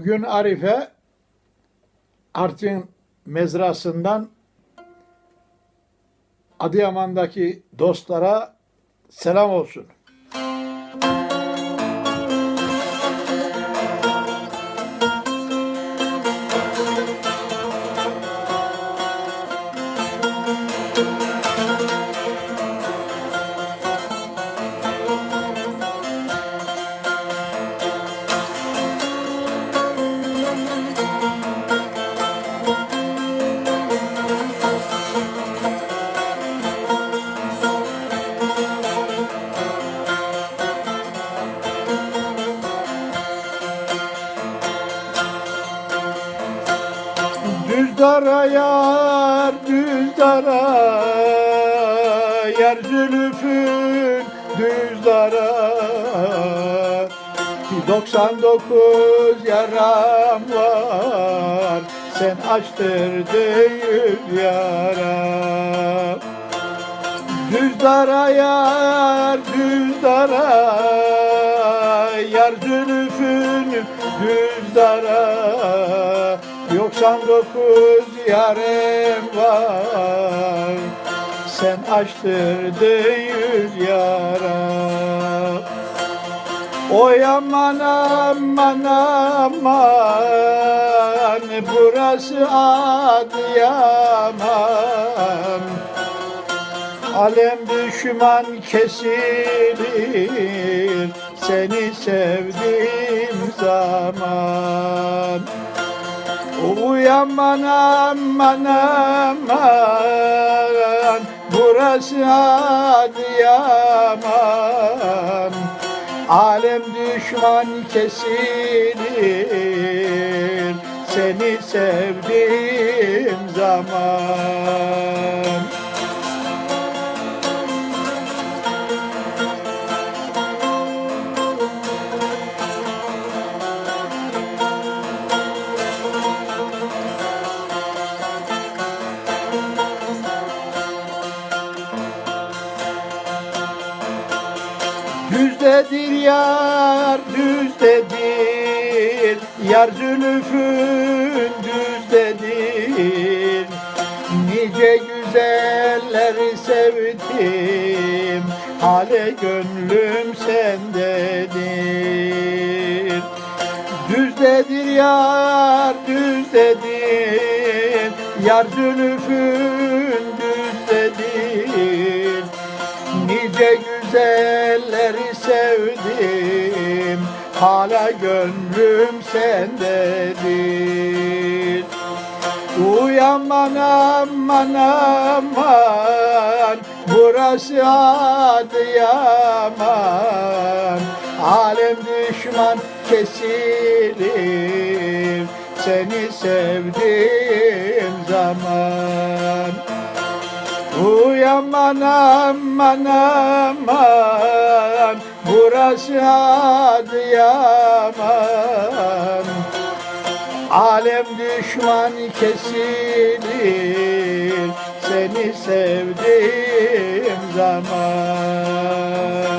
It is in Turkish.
Bugün Arife Artvin mezrasından Adıyaman'daki dostlara selam olsun. Düzdara yar, düzdara Yar zülüfün düzdara. 99 yaram var Sen açtırdın yüz yara. Düzdara yar, düzdara Yar zülüfün düzdara 99 yarem var. Sen açtırdın yüz yara. Oy aman aman aman Burası Adıyaman Alem düşman kesilir Seni sevdiğim zaman Uy aman aman. Aman Burası Adıyaman. Alem düşman kesilir Seni sevdiğim zaman Düzdedir yar, düzdedir Yar zülüfün düzdedir Nice güzelleri sevdim. Hale gönlüm sendedir Düzdedir yar, düzdedir Yar zülüfün düzdedir Nice güzelleri sevdim. Hala gönlüm sendedir. Uyaman aman aman. Burası Adıyaman. Alem düşman kesilir. Seni sevdiğim zaman Uyaman aman aman. Burası Adıyaman. Alem düşman kesilir. Seni sevdiğim zaman